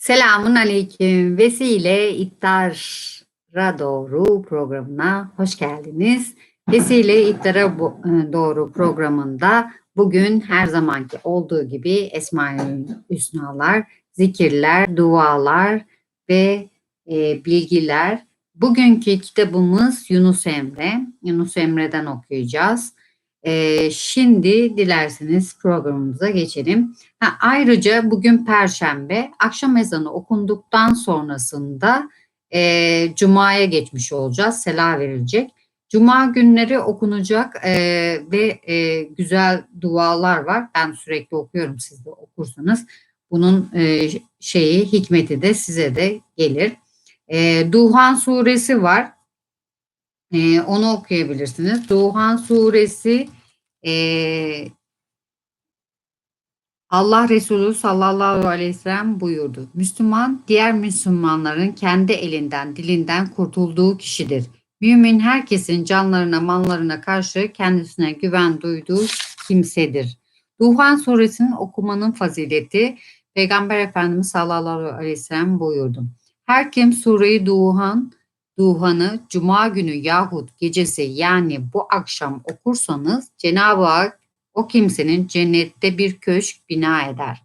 Selamun Aleyküm. Vesile İftar'a Doğru programına hoş geldiniz. Vesile İftar'a bo- e, Doğru programında bugün her zamanki olduğu gibi Hüsnalar, zikirler, dualar ve e, bilgiler. Bugünkü kitabımız Yunus Emre. Yunus Emre'den okuyacağız. E, şimdi dilerseniz programımıza geçelim. Ha, ayrıca bugün Perşembe akşam ezanı okunduktan sonrasında e, Cuma'ya geçmiş olacağız. Sela verilecek. Cuma günleri okunacak e, ve e, güzel dualar var. Ben sürekli okuyorum siz de okursanız. Bunun e, şeyi hikmeti de size de gelir. E, Duhan suresi var. E, onu okuyabilirsiniz. Duhan suresi e, Allah Resulü sallallahu aleyhi ve sellem buyurdu. Müslüman diğer Müslümanların kendi elinden dilinden kurtulduğu kişidir. Mümin herkesin canlarına mallarına karşı kendisine güven duyduğu kimsedir. Duhan suresinin okumanın fazileti Peygamber Efendimiz sallallahu aleyhi ve sellem buyurdu. Her kim sureyi Duhan, Duhan'ı cuma günü yahut gecesi yani bu akşam okursanız Cenab-ı Hak o kimsenin cennette bir köşk bina eder.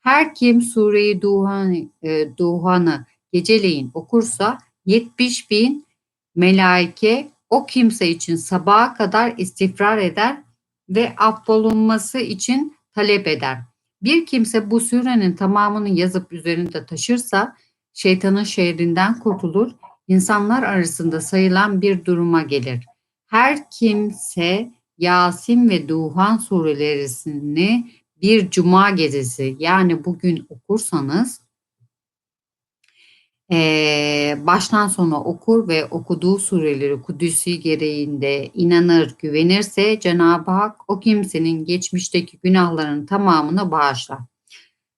Her kim sureyi Duhan, e, Duhan'ı geceleyin okursa 70 bin melaike o kimse için sabaha kadar istifrar eder ve affolunması için talep eder. Bir kimse bu surenin tamamını yazıp üzerinde taşırsa şeytanın şehrinden kurtulur, insanlar arasında sayılan bir duruma gelir. Her kimse Yasin ve Duhan surelerini bir cuma gecesi yani bugün okursanız eee, baştan sona okur ve okuduğu sureleri Kudüs'ü gereğinde inanır, güvenirse Cenab-ı Hak o kimsenin geçmişteki günahlarının tamamını bağışlar.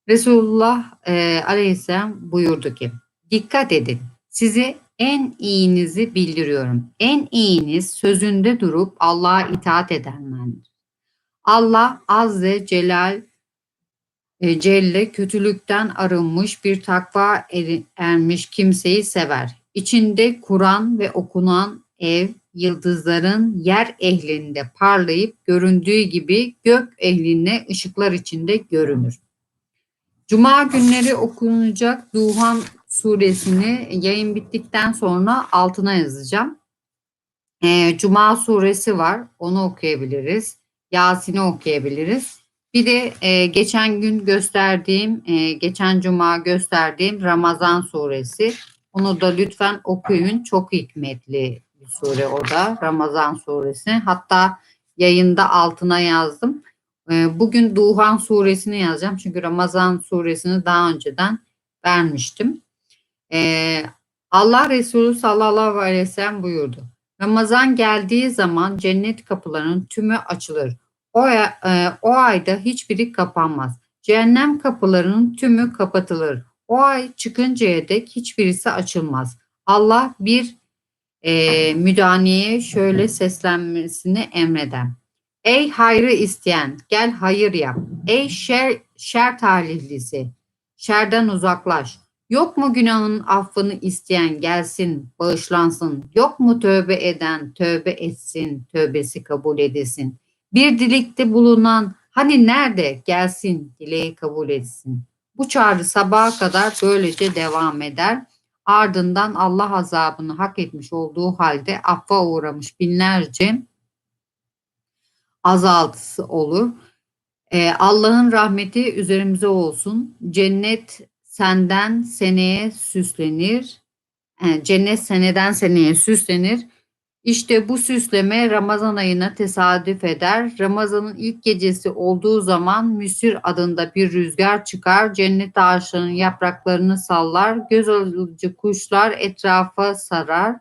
Resulullah eee, aleyhisselam buyurdu ki dikkat edin sizi en iyinizi bildiriyorum. En iyiniz sözünde durup Allah'a itaat edenlerdir. Allah Azze Celal e, Celle kötülükten arınmış bir takva eri- ermiş kimseyi sever. İçinde Kur'an ve okunan ev yıldızların yer ehlinde parlayıp göründüğü gibi gök ehline ışıklar içinde görünür. Cuma günleri okunacak Duhan suresini yayın bittikten sonra altına yazacağım. Ee, Cuma suresi var. Onu okuyabiliriz. Yasin'i okuyabiliriz. Bir de e, geçen gün gösterdiğim, e, geçen cuma gösterdiğim Ramazan suresi. Onu da lütfen okuyun. Çok hikmetli bir sure o da. Ramazan suresi. Hatta yayında altına yazdım. E, bugün Duhan suresini yazacağım. Çünkü Ramazan suresini daha önceden vermiştim. Ee, Allah Resulü sallallahu aleyhi ve sellem buyurdu. Ramazan geldiği zaman cennet kapılarının tümü açılır. O, ay- e, o ayda hiçbiri kapanmaz. Cehennem kapılarının tümü kapatılır. O ay çıkıncaya dek hiçbirisi açılmaz. Allah bir e, müdaniyeye şöyle seslenmesini emreder. Ey hayrı isteyen gel hayır yap. Ey şer, şer talihlisi şerden uzaklaş. Yok mu günahın affını isteyen gelsin, bağışlansın. Yok mu tövbe eden tövbe etsin, tövbesi kabul edilsin. Bir dilikte bulunan hani nerede gelsin, dileği kabul etsin. Bu çağrı sabaha kadar böylece devam eder. Ardından Allah azabını hak etmiş olduğu halde affa uğramış binlerce azaltısı olur. Ee, Allah'ın rahmeti üzerimize olsun. Cennet senden seneye süslenir. E, cennet seneden seneye süslenir. İşte bu süsleme Ramazan ayına tesadüf eder. Ramazan'ın ilk gecesi olduğu zaman Müsir adında bir rüzgar çıkar. Cennet ağaçlarının yapraklarını sallar. Göz alıcı kuşlar etrafa sarar.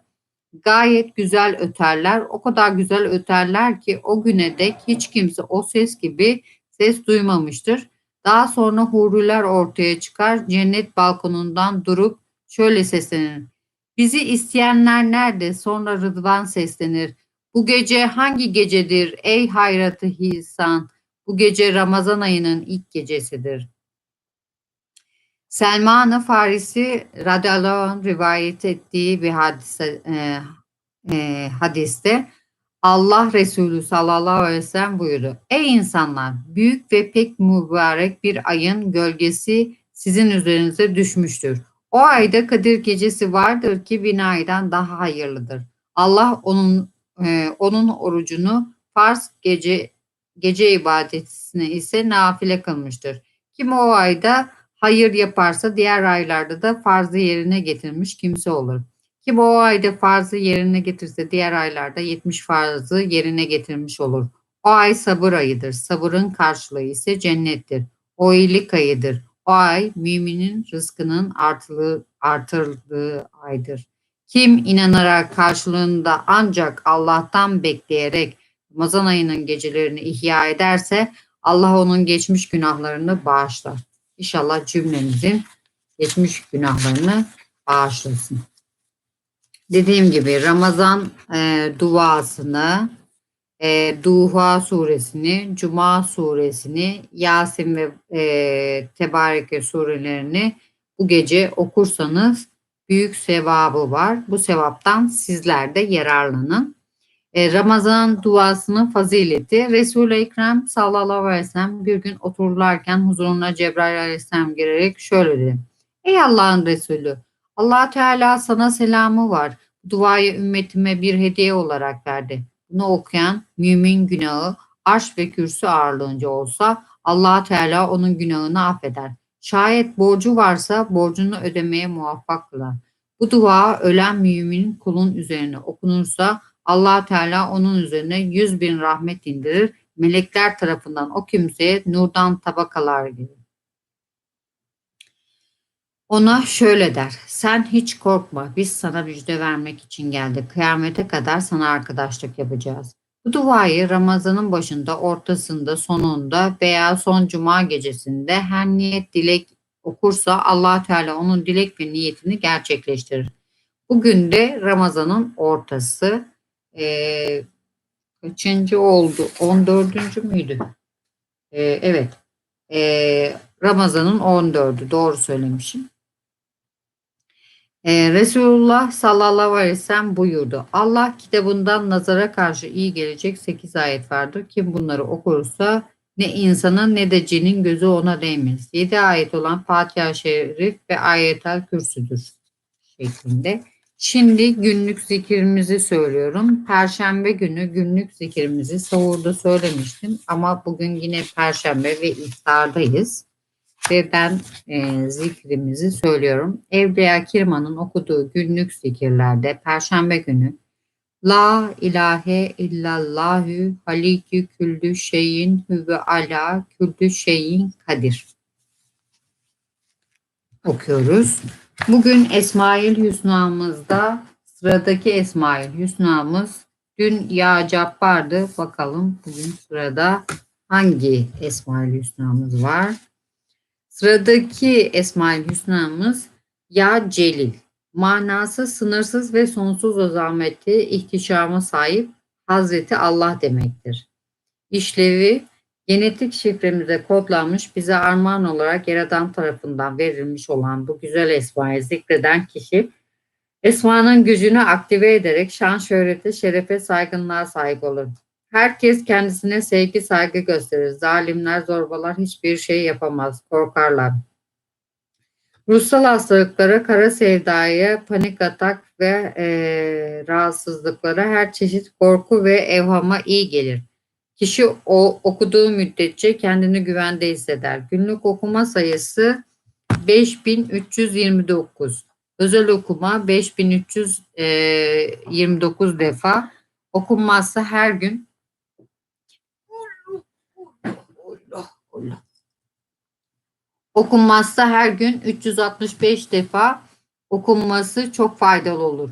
Gayet güzel öterler. O kadar güzel öterler ki o güne dek hiç kimse o ses gibi ses duymamıştır. Daha sonra huriler ortaya çıkar. Cennet balkonundan durup şöyle seslenir. Bizi isteyenler nerede? Sonra Rıdvan seslenir. Bu gece hangi gecedir ey hayratı hisan? Bu gece Ramazan ayının ilk gecesidir. Selman-ı Farisi radıyallahu anh rivayet ettiği bir hadise, e, e, hadiste Allah Resulü sallallahu aleyhi ve sellem buyurdu. Ey insanlar! Büyük ve pek mübarek bir ayın gölgesi sizin üzerinize düşmüştür. O ayda Kadir gecesi vardır ki bin aydan daha hayırlıdır. Allah onun e, onun orucunu farz gece gece ibadetine ise nafile kılmıştır. Kim o ayda hayır yaparsa diğer aylarda da farzı yerine getirmiş kimse olur. Kim o ayda farzı yerine getirse diğer aylarda 70 farzı yerine getirmiş olur. O ay sabır ayıdır. Sabırın karşılığı ise cennettir. O iyilik ayıdır. O ay müminin rızkının artırıldığı, artırıldığı aydır. Kim inanarak karşılığında ancak Allah'tan bekleyerek Ramazan ayının gecelerini ihya ederse Allah onun geçmiş günahlarını bağışlar. İnşallah cümlemizin geçmiş günahlarını bağışlasın. Dediğim gibi Ramazan e, duasını, e, Duha suresini, Cuma suresini, Yasin ve e, Tebareke surelerini bu gece okursanız büyük sevabı var. Bu sevaptan sizler de yararlanın. E, Ramazan duasının fazileti Resul-i Ekrem sallallahu aleyhi ve sellem bir gün otururlarken huzuruna Cebrail aleyhisselam girerek şöyle dedi. Ey Allah'ın Resulü allah Teala sana selamı var. Bu duayı ümmetime bir hediye olarak verdi. Bunu okuyan mümin günahı arş ve kürsü ağırlığınca olsa allah Teala onun günahını affeder. Şayet borcu varsa borcunu ödemeye muvaffak kılar. Bu dua ölen müminin kulun üzerine okunursa allah Teala onun üzerine yüz bin rahmet indirir. Melekler tarafından o kimseye nurdan tabakalar gelir. Ona şöyle der. Sen hiç korkma. Biz sana müjde vermek için geldik. Kıyamete kadar sana arkadaşlık yapacağız. Bu duayı Ramazan'ın başında, ortasında, sonunda veya son cuma gecesinde her niyet dilek okursa allah Teala onun dilek ve niyetini gerçekleştirir. Bugün de Ramazan'ın ortası e, kaçıncı oldu? 14. müydü? E, evet. E, Ramazan'ın 14'ü doğru söylemişim. Ee, Resulullah sallallahu aleyhi ve sellem buyurdu. Allah kitabından nazara karşı iyi gelecek 8 ayet vardır. Kim bunları okursa ne insanın ne de cinin gözü ona değmez. 7 ayet olan Fatiha Şerif ve Ayetel Kürsüdür şeklinde. Şimdi günlük zikrimizi söylüyorum. Perşembe günü günlük zikrimizi sahurda söylemiştim ama bugün yine perşembe ve iftardayız ben e, zikrimizi söylüyorum. Evliya Kirman'ın okuduğu günlük zikirlerde Perşembe günü La ilahe illallahü halikü küldü şeyin hüve ala küldü şeyin kadir okuyoruz. Bugün Esmail Hüsna'mızda sıradaki Esmail Hüsna'mız dün Ya Cabbar'dı. Bakalım bugün sırada hangi Esmail Hüsna'mız var? Sıradaki Esmaül Hüsna'mız Ya Celil. Manası sınırsız ve sonsuz azameti, ihtişama sahip Hazreti Allah demektir. İşlevi genetik şifremize kodlanmış bize armağan olarak Yaradan tarafından verilmiş olan bu güzel esmayı zikreden kişi esmanın gücünü aktive ederek şan, şöhrete, şerefe, saygınlığa sahip olur. Herkes kendisine sevgi saygı gösterir. Zalimler, zorbalar hiçbir şey yapamaz. Korkarlar. Ruhsal hastalıklara, kara sevdaya, panik atak ve e, rahatsızlıklara her çeşit korku ve evhama iyi gelir. Kişi o okuduğu müddetçe kendini güvende hisseder. Günlük okuma sayısı 5329. Özel okuma 5329 defa. Okunmazsa her gün Okunmazsa her gün 365 defa okunması çok faydalı olur.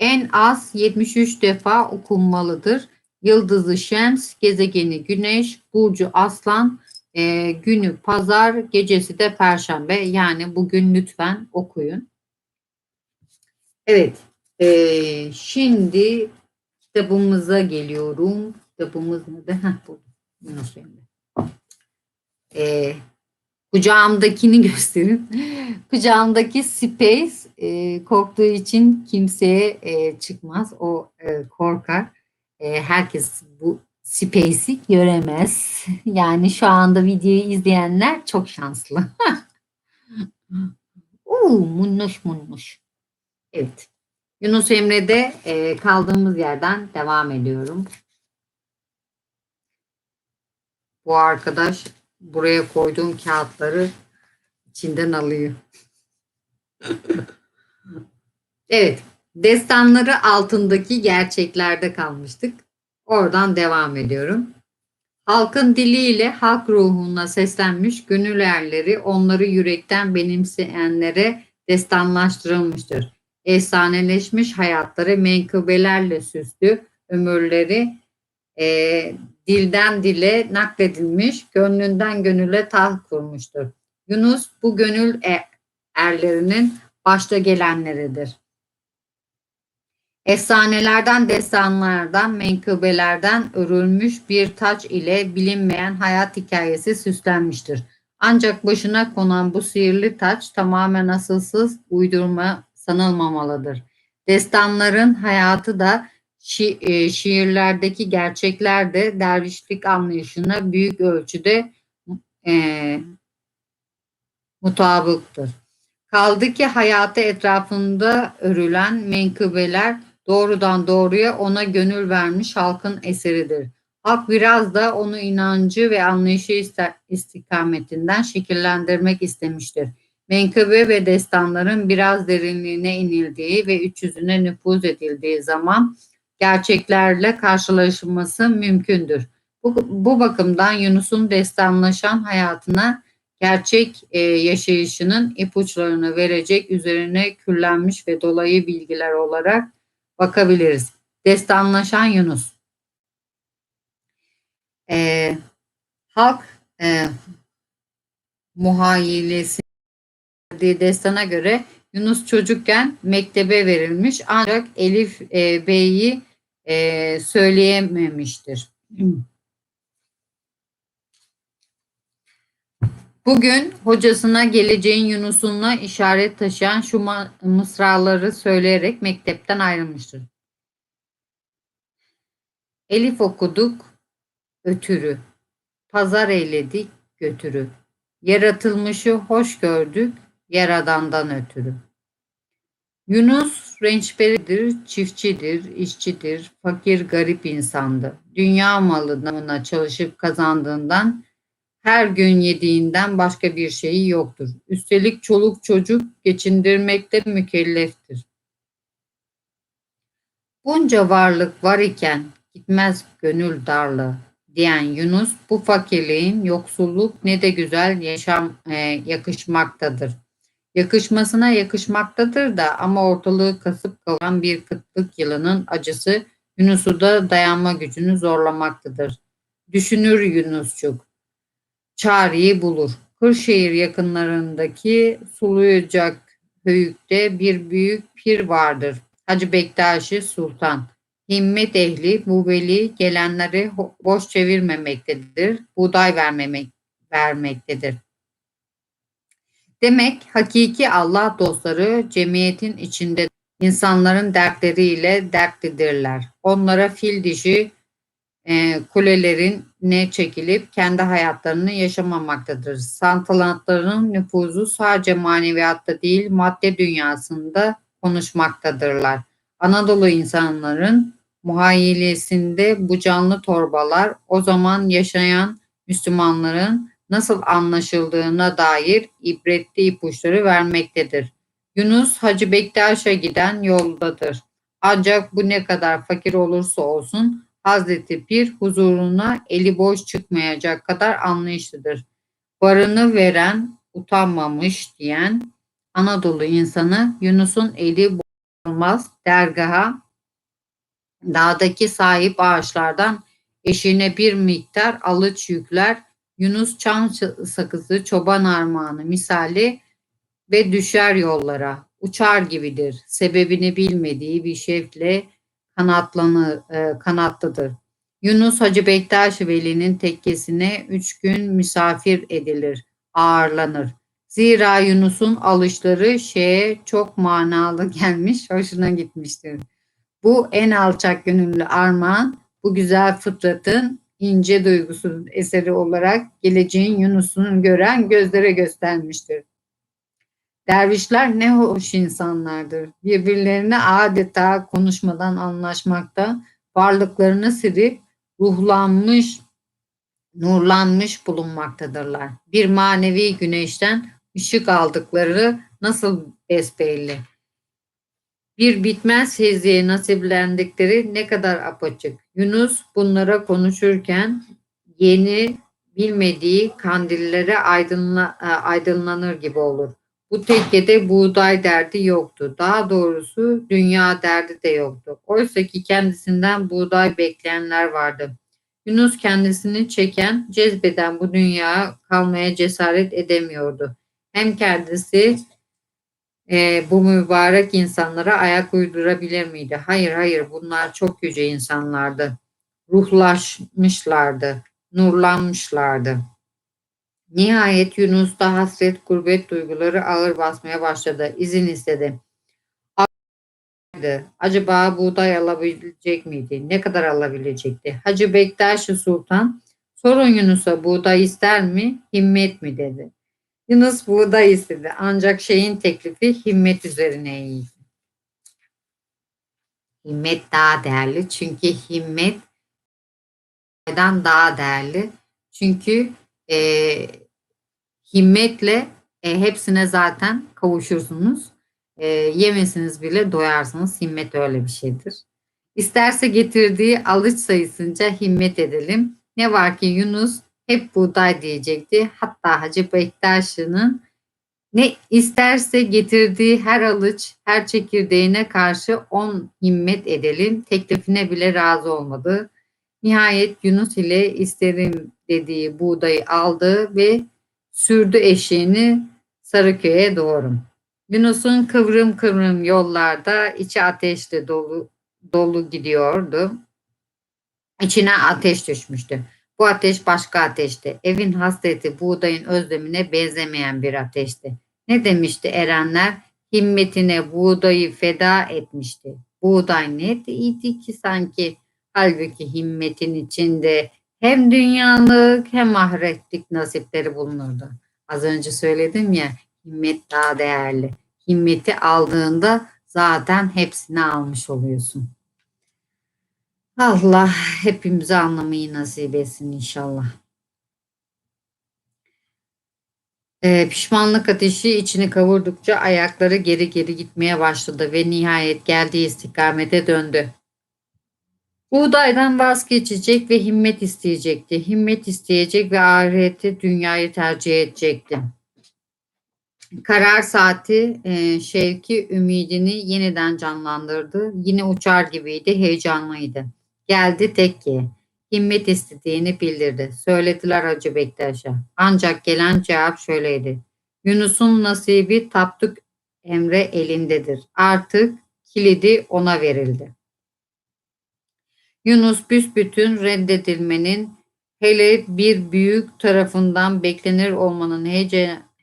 En az 73 defa okunmalıdır. Yıldızı Şems, gezegeni Güneş, Burcu Aslan, e, günü Pazar, gecesi de Perşembe. Yani bugün lütfen okuyun. Evet, e, şimdi kitabımıza geliyorum. Kitabımız nerede? Heh, bu. Nasıl yani? E, Kucağımdakini gösterin. Kucağımdaki Space e, korktuğu için kimseye e, çıkmaz. O e, korkar. E, herkes bu Space'i göremez. Yani şu anda videoyu izleyenler çok şanslı. Uuu munnuş munnuş. Evet. Yunus Emre'de e, kaldığımız yerden devam ediyorum. Bu arkadaş buraya koyduğum kağıtları içinden alıyor. evet. Destanları altındaki gerçeklerde kalmıştık. Oradan devam ediyorum. Halkın diliyle halk ruhuna seslenmiş gönül erleri onları yürekten benimseyenlere destanlaştırılmıştır. Efsaneleşmiş hayatları menkıbelerle süslü ömürleri e, dilden dile nakledilmiş, gönlünden gönüle taht kurmuştur. Yunus bu gönül e, erlerinin başta gelenleridir. Efsanelerden, destanlardan, menkıbelerden örülmüş bir taç ile bilinmeyen hayat hikayesi süslenmiştir. Ancak başına konan bu sihirli taç tamamen asılsız uydurma sanılmamalıdır. Destanların hayatı da şi e, şiirlerdeki gerçekler de dervişlik anlayışına büyük ölçüde e, mutabıktır. Kaldı ki hayatı etrafında örülen menkıbeler doğrudan doğruya ona gönül vermiş halkın eseridir. Halk biraz da onu inancı ve anlayışı istikametinden şekillendirmek istemiştir. Menkıbe ve destanların biraz derinliğine inildiği ve üç yüzüne nüfuz edildiği zaman gerçeklerle karşılaşılması mümkündür. Bu, bu bakımdan Yunus'un destanlaşan hayatına gerçek e, yaşayışının ipuçlarını verecek üzerine küllenmiş ve dolayı bilgiler olarak bakabiliriz. Destanlaşan Yunus. E, halk e, muhayyilesi destana göre Yunus çocukken mektebe verilmiş ancak Elif e, Bey'i e, söyleyememiştir. Bugün hocasına geleceğin Yunus'una işaret taşıyan şu mısraları söyleyerek mektepten ayrılmıştır. Elif okuduk, ötürü. Pazar eyledik, götürü. Yaratılmışı hoş gördük, yaradandan ötürü. Yunus rençberidir, çiftçidir, işçidir, fakir garip insandı. Dünya malına çalışıp kazandığından her gün yediğinden başka bir şeyi yoktur. Üstelik çoluk çocuk geçindirmekte mükelleftir. Bunca varlık var iken gitmez gönül darlığı diyen Yunus bu fakirliğin yoksulluk ne de güzel yaşam e, yakışmaktadır. Yakışmasına yakışmaktadır da ama ortalığı kasıp kalan bir kıtlık yılının acısı Yunus'u da dayanma gücünü zorlamaktadır. Düşünür Yunusçuk. Çareyi bulur. Kırşehir yakınlarındaki Suluyacak höyükte bir büyük pir vardır. Hacı Bektaşi Sultan. Himmet ehli bu veli gelenleri boş çevirmemektedir. Buğday vermemek, vermektedir. Demek hakiki Allah dostları cemiyetin içinde insanların dertleriyle dertlidirler. Onlara fil dişi e, kulelerin ne çekilip kendi hayatlarını yaşamamaktadır. Santalatların nüfuzu sadece maneviyatta değil madde dünyasında konuşmaktadırlar. Anadolu insanların muhayyilesinde bu canlı torbalar o zaman yaşayan Müslümanların nasıl anlaşıldığına dair ibretli ipuçları vermektedir. Yunus Hacı Bektaş'a giden yoldadır. Ancak bu ne kadar fakir olursa olsun Hazreti Pir huzuruna eli boş çıkmayacak kadar anlayışlıdır. Varını veren utanmamış diyen Anadolu insanı Yunus'un eli olmaz dergaha dağdaki sahip ağaçlardan eşine bir miktar alıç yükler Yunus çam sakızı çoban armağanı misali ve düşer yollara uçar gibidir. Sebebini bilmediği bir şevkle kanatlanı, e, kanatlıdır. Yunus Hacı Bektaş Veli'nin tekkesine üç gün misafir edilir. ağırlanır. Zira Yunus'un alışları şeye çok manalı gelmiş, hoşuna gitmiştir. Bu en alçak gönüllü armağan, bu güzel fıtratın ince duygusunun eseri olarak geleceğin Yunus'unu gören gözlere göstermiştir. Dervişler ne hoş insanlardır. Birbirlerine adeta konuşmadan anlaşmakta, varlıklarını silip ruhlanmış, nurlanmış bulunmaktadırlar. Bir manevi güneşten ışık aldıkları nasıl besbelli. Bir bitmez heziye nasiplendikleri ne kadar apaçık. Yunus bunlara konuşurken yeni bilmediği kandillere aydınla, e, aydınlanır gibi olur. Bu tekkede buğday derdi yoktu. Daha doğrusu dünya derdi de yoktu. Oysa ki kendisinden buğday bekleyenler vardı. Yunus kendisini çeken, cezbeden bu dünyaya kalmaya cesaret edemiyordu. Hem kendisi e, bu mübarek insanlara ayak uydurabilir miydi? Hayır hayır bunlar çok yüce insanlardı. Ruhlaşmışlardı, nurlanmışlardı. Nihayet Yunus'ta hasret, gurbet duyguları ağır basmaya başladı. İzin istedi. Acaba buğday alabilecek miydi? Ne kadar alabilecekti? Hacı Bektaş-ı Sultan sorun Yunus'a buğday ister mi, himmet mi dedi. Yunus buğday istedi ancak şeyin teklifi himmet üzerineydi. Himmet daha değerli çünkü himmet daha değerli. Çünkü e, himmetle e, hepsine zaten kavuşursunuz. E, yemesiniz bile doyarsınız. Himmet öyle bir şeydir. İsterse getirdiği alıç sayısınca himmet edelim. Ne var ki Yunus hep buğday diyecekti. Hatta Hacı Bektaşı'nın ne isterse getirdiği her alıç, her çekirdeğine karşı on himmet edelim teklifine bile razı olmadı. Nihayet Yunus ile isterim dediği buğdayı aldı ve sürdü eşeğini Sarıköy'e doğru. Yunus'un kıvrım kıvrım yollarda içi ateşle dolu, dolu gidiyordu. İçine ateş düşmüştü. Bu ateş başka ateşti. Evin hasreti buğdayın özlemine benzemeyen bir ateşti. Ne demişti erenler? Himmetine buğdayı feda etmişti. Buğday ne iyiydi ki sanki. Halbuki himmetin içinde hem dünyalık hem ahiretlik nasipleri bulunurdu. Az önce söyledim ya himmet daha değerli. Himmeti aldığında zaten hepsini almış oluyorsun. Allah hepimize anlamayı nasip etsin inşallah. Ee, pişmanlık ateşi içini kavurdukça ayakları geri geri gitmeye başladı ve nihayet geldiği istikamete döndü. Buğdaydan vazgeçecek ve himmet isteyecekti. Himmet isteyecek ve ahireti dünyayı tercih edecekti. Karar saati e, Şevki ümidini yeniden canlandırdı. Yine uçar gibiydi, heyecanlıydı. Geldi tekke. Himmet istediğini bildirdi. Söylediler Hacı Bektaş'a. Ancak gelen cevap şöyleydi. Yunus'un nasibi Tapduk Emre elindedir. Artık kilidi ona verildi. Yunus büsbütün reddedilmenin hele bir büyük tarafından beklenir olmanın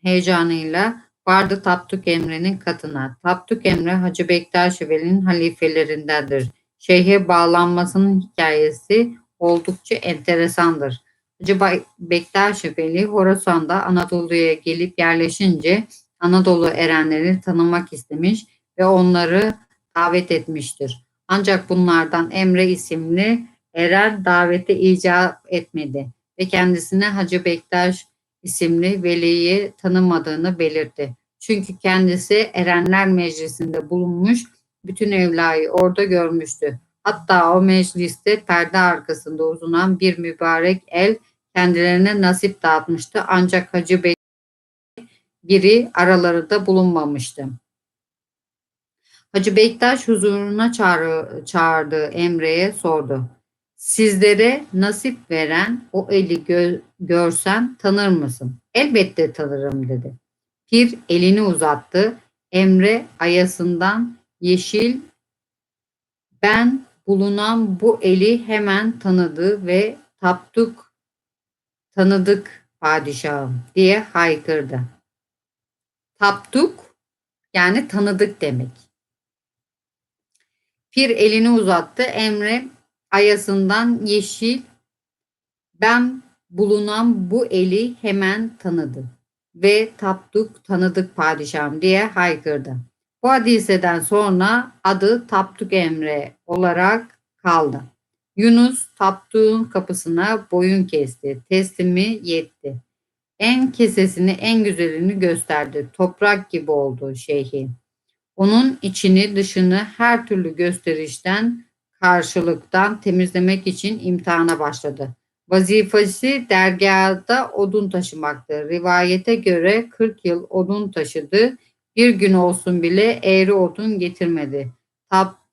heyecanıyla vardı Tapduk Emre'nin katına. Tapduk Emre Hacı Bektaş Veli'nin halifelerindendir. Şeyhe bağlanmasının hikayesi oldukça enteresandır. Hacı Bektaş Veli Horasan'da Anadolu'ya gelip yerleşince Anadolu erenleri tanımak istemiş ve onları davet etmiştir. Ancak bunlardan Emre isimli eren davete icap etmedi ve kendisine Hacı Bektaş isimli veliyi tanımadığını belirtti. Çünkü kendisi Erenler Meclisi'nde bulunmuş, bütün evlayı orada görmüştü. Hatta o mecliste perde arkasında uzanan bir mübarek el kendilerine nasip dağıtmıştı. Ancak Hacı Bey biri aralarında bulunmamıştı. Hacı Bektaş huzuruna çağrı, çağırdığı Emre'ye sordu. Sizlere nasip veren o eli gö görsen tanır mısın? Elbette tanırım dedi. Pir elini uzattı. Emre ayasından yeşil ben bulunan bu eli hemen tanıdı ve taptuk tanıdık padişahım diye haykırdı. Tapduk yani tanıdık demek. Pir elini uzattı. Emre ayasından yeşil ben bulunan bu eli hemen tanıdı ve Tapduk tanıdık padişahım diye haykırdı. Bu hadiseden sonra adı Tapduk Emre olarak kaldı. Yunus Tapduk'un kapısına boyun kesti. Teslimi yetti. En kesesini en güzelini gösterdi. Toprak gibi oldu şeyhi. Onun içini dışını her türlü gösterişten karşılıktan temizlemek için imtihana başladı. Vazifesi dergahda odun taşımaktı. Rivayete göre 40 yıl odun taşıdı. Bir gün olsun bile eğri odun getirmedi. Tap,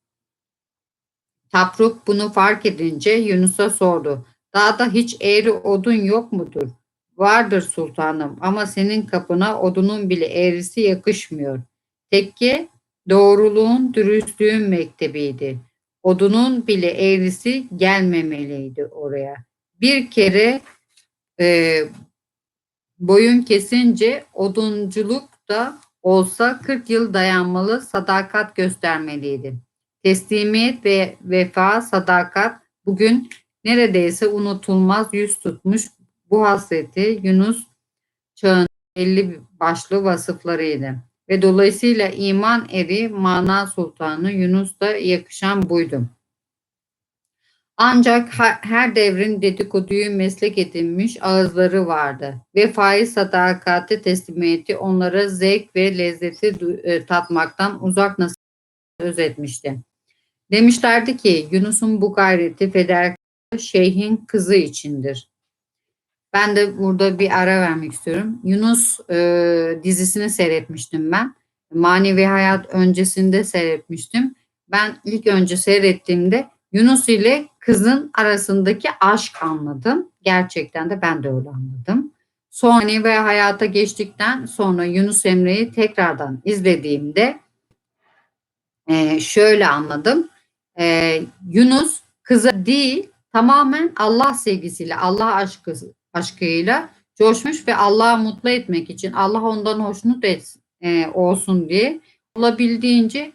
Tapruk bunu fark edince Yunus'a sordu. Dağda hiç eğri odun yok mudur? Vardır sultanım ama senin kapına odunun bile eğrisi yakışmıyor. Tekke doğruluğun, dürüstlüğün mektebiydi. Odunun bile eğrisi gelmemeliydi oraya. Bir kere e, boyun kesince odunculuk da olsa 40 yıl dayanmalı, sadakat göstermeliydi. Teslimiyet ve vefa, sadakat bugün neredeyse unutulmaz yüz tutmuş bu hasreti Yunus çağın belli başlı vasıflarıydı. Ve dolayısıyla iman eri mana sultanı Yunus'ta yakışan buydu. Ancak her devrin dedikoduyu meslek edinmiş ağızları vardı. Vefayı, sadakati, teslimiyeti onlara zevk ve lezzeti e, tatmaktan uzak nasıl söz etmişti. Demişlerdi ki Yunus'un bu gayreti fedakarlığı şeyhin kızı içindir. Ben de burada bir ara vermek istiyorum. Yunus e, dizisini seyretmiştim ben. Manevi hayat öncesinde seyretmiştim. Ben ilk önce seyrettiğimde Yunus ile kızın arasındaki aşk anladım. Gerçekten de ben de öyle anladım. Sonra ve hayata geçtikten sonra Yunus Emre'yi tekrardan izlediğimde e, şöyle anladım. E, Yunus kıza değil tamamen Allah sevgisiyle, Allah aşkı, aşkıyla coşmuş ve Allah'ı mutlu etmek için, Allah ondan hoşnut et, e, olsun diye olabildiğince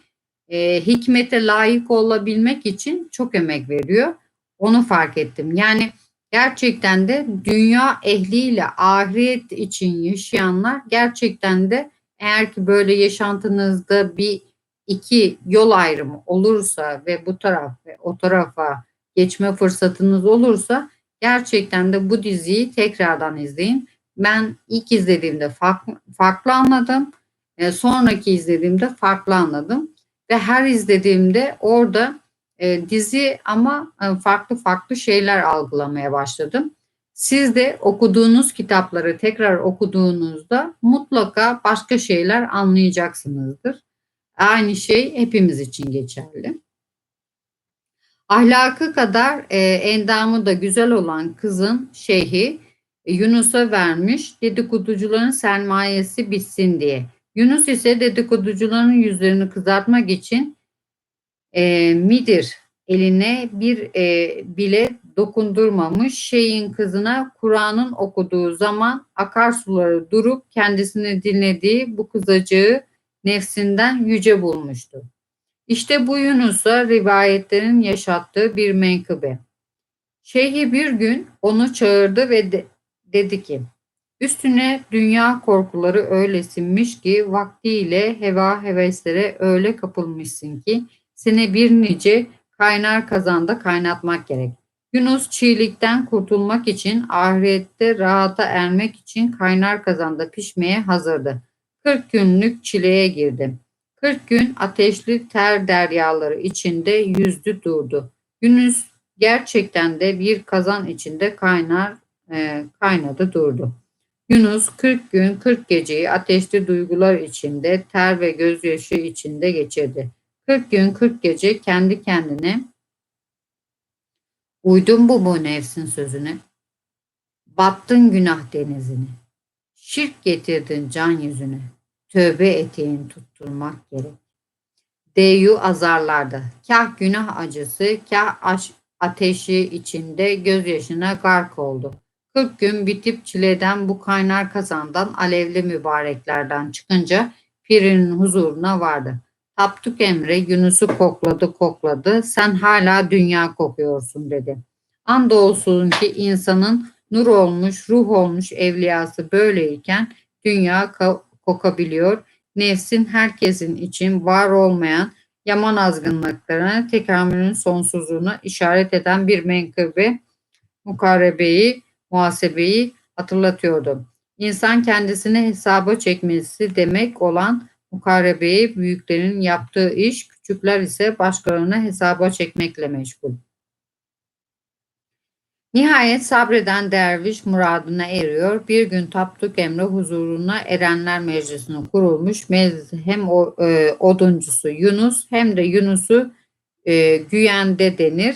e, hikmete layık olabilmek için çok emek veriyor. Onu fark ettim. Yani gerçekten de dünya ehliyle ahiret için yaşayanlar gerçekten de eğer ki böyle yaşantınızda bir iki yol ayrımı olursa ve bu taraf ve o tarafa geçme fırsatınız olursa gerçekten de bu diziyi tekrardan izleyin. Ben ilk izlediğimde farklı, farklı anladım. E, sonraki izlediğimde farklı anladım ve her izlediğimde orada e, dizi ama e, farklı farklı şeyler algılamaya başladım. Siz de okuduğunuz kitapları tekrar okuduğunuzda mutlaka başka şeyler anlayacaksınızdır. Aynı şey hepimiz için geçerli. Ahlakı kadar e, endamı da güzel olan kızın şeyhi e, Yunus'a vermiş dedikoducuların sermayesi bitsin diye. Yunus ise dedikoducuların yüzlerini kızartmak için e, midir eline bir e, bile dokundurmamış şeyin kızına Kur'an'ın okuduğu zaman akarsuları durup kendisini dinlediği bu kızacığı nefsinden yüce bulmuştu. İşte bu Yunus'a rivayetlerin yaşattığı bir menkıbe. Şeyhi bir gün onu çağırdı ve de, dedi ki Üstüne dünya korkuları öyle sinmiş ki vaktiyle heva heveslere öyle kapılmışsın ki seni bir nice kaynar kazanda kaynatmak gerek. Yunus çiğlikten kurtulmak için ahirette rahata ermek için kaynar kazanda pişmeye hazırdı. 40 günlük çileye girdi. 40 gün ateşli ter deryaları içinde yüzdü durdu. Yunus gerçekten de bir kazan içinde kaynar e, kaynadı durdu. Yunus 40 gün 40 geceyi ateşli duygular içinde, ter ve gözyaşı içinde geçirdi. 40 gün 40 gece kendi kendine uydun bu bu nefsin sözüne. Battın günah denizine. Şirk getirdin can yüzüne. Tövbe eteğin tutturmak gerek. Deyu azarlarda. Kah günah acısı, kah ateşi içinde gözyaşına gark oldu. 40 gün bitip çileden bu kaynar kazandan alevli mübareklerden çıkınca pirinin huzuruna vardı. Tapduk Emre Yunus'u kokladı kokladı. Sen hala dünya kokuyorsun dedi. Andolsun ki insanın nur olmuş, ruh olmuş evliyası böyleyken dünya ka- kokabiliyor. Nefsin herkesin için var olmayan yaman azgınlıklarına tekamülün sonsuzluğuna işaret eden bir menkıbe mukarebeyi, muhasebeyi hatırlatıyordu. İnsan kendisini hesaba çekmesi demek olan mukarebeyi büyüklerin yaptığı iş, küçükler ise başkalarını hesaba çekmekle meşgul. Nihayet sabreden derviş muradına eriyor. Bir gün Tapduk Emre huzuruna erenler meclisine kurulmuş. Hem o, e, oduncusu Yunus hem de Yunus'u e, güyende denir.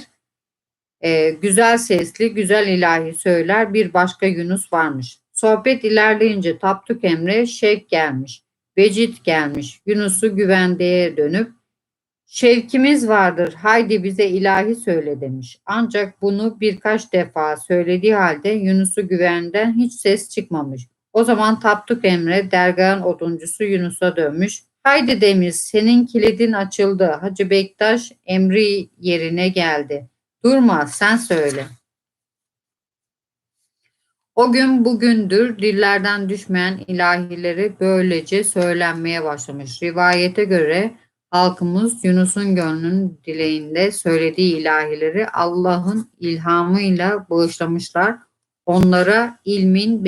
E, güzel sesli, güzel ilahi söyler bir başka Yunus varmış. Sohbet ilerleyince Tapduk Emre şevk gelmiş. Vecit gelmiş. Yunus'u güvendeye dönüp Şevkimiz vardır, haydi bize ilahi söyle demiş. Ancak bunu birkaç defa söylediği halde Yunus'u güvenden hiç ses çıkmamış. O zaman Tapduk Emre dergahın oduncusu Yunus'a dönmüş. Haydi demiş, senin kilidin açıldı. Hacı Bektaş emri yerine geldi. Durma, sen söyle. O gün bugündür dillerden düşmeyen ilahileri böylece söylenmeye başlamış. Rivayete göre Halkımız Yunus'un gönlünün dileğinde söylediği ilahileri Allah'ın ilhamıyla bağışlamışlar. Onlara ilmin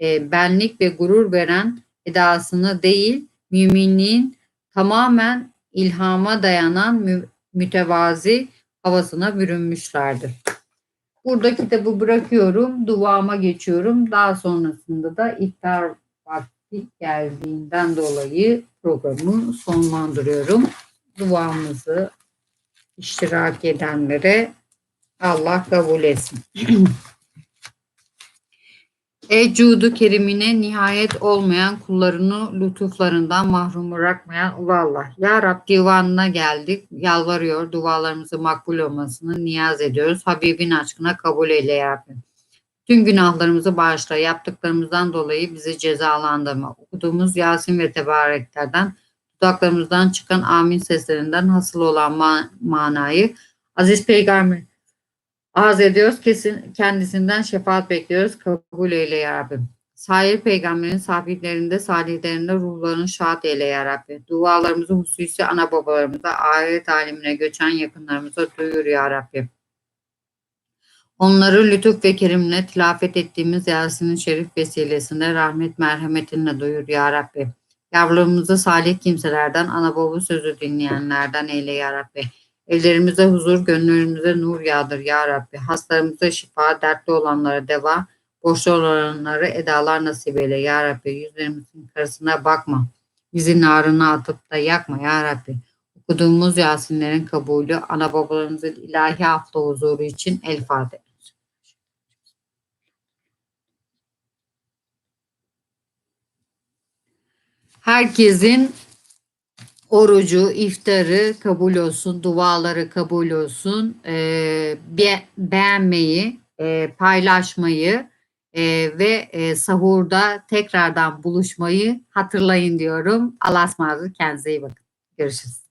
e, benlik ve gurur veren edasını değil, müminliğin tamamen ilhama dayanan mü, mütevazi havasına bürünmüşlerdir. Burada kitabı bırakıyorum, duama geçiyorum. Daha sonrasında da iftar vakti geldiğinden dolayı programı sonlandırıyorum. Duamızı iştirak edenlere Allah kabul etsin. Ey cudu kerimine nihayet olmayan kullarını lütuflarından mahrum bırakmayan Ulu Allah. Ya Rab divanına geldik. Yalvarıyor. Dualarımızı makbul olmasını niyaz ediyoruz. Habibin aşkına kabul eyle ya Rabbi. Tüm günahlarımızı bağışla. Yaptıklarımızdan dolayı bizi cezalandırma. Okuduğumuz Yasin ve Tebareklerden, dudaklarımızdan çıkan amin seslerinden hasıl olan ma- manayı aziz peygamber arz ediyoruz. Kesin kendisinden şefaat bekliyoruz. Kabul eyle ya Rabbi. Sair peygamberin sahiplerinde, salihlerinde ruhlarını şahat eyle ya Rabbi. Dualarımızı hususi ana babalarımıza, ahiret alemine göçen yakınlarımıza duyur ya Rabbi. Onları lütuf ve kerimle tilafet ettiğimiz Yasin'in şerif vesilesinde rahmet merhametinle duyur ya Rabbi. Yavrularımızı salih kimselerden, ana baba sözü dinleyenlerden eyle ya Rabbi. Evlerimize huzur, gönüllerimize nur yağdır ya Rabbi. Hastalarımıza şifa, dertli olanlara deva, boşta olanlara edalar nasip eyle ya Rabbi. Yüzlerimizin karısına bakma. Bizi narına atıp da yakma ya Rabbi. Okuduğumuz Yasinlerin kabulü, ana babalarımızın ilahi hafta huzuru için el Fatiha. Herkesin orucu, iftarı kabul olsun, duaları kabul olsun. Ee, be- beğenmeyi, e, paylaşmayı e, ve e, sahurda tekrardan buluşmayı hatırlayın diyorum. Allah'a ısmarladık. Kendinize iyi bakın. Görüşürüz.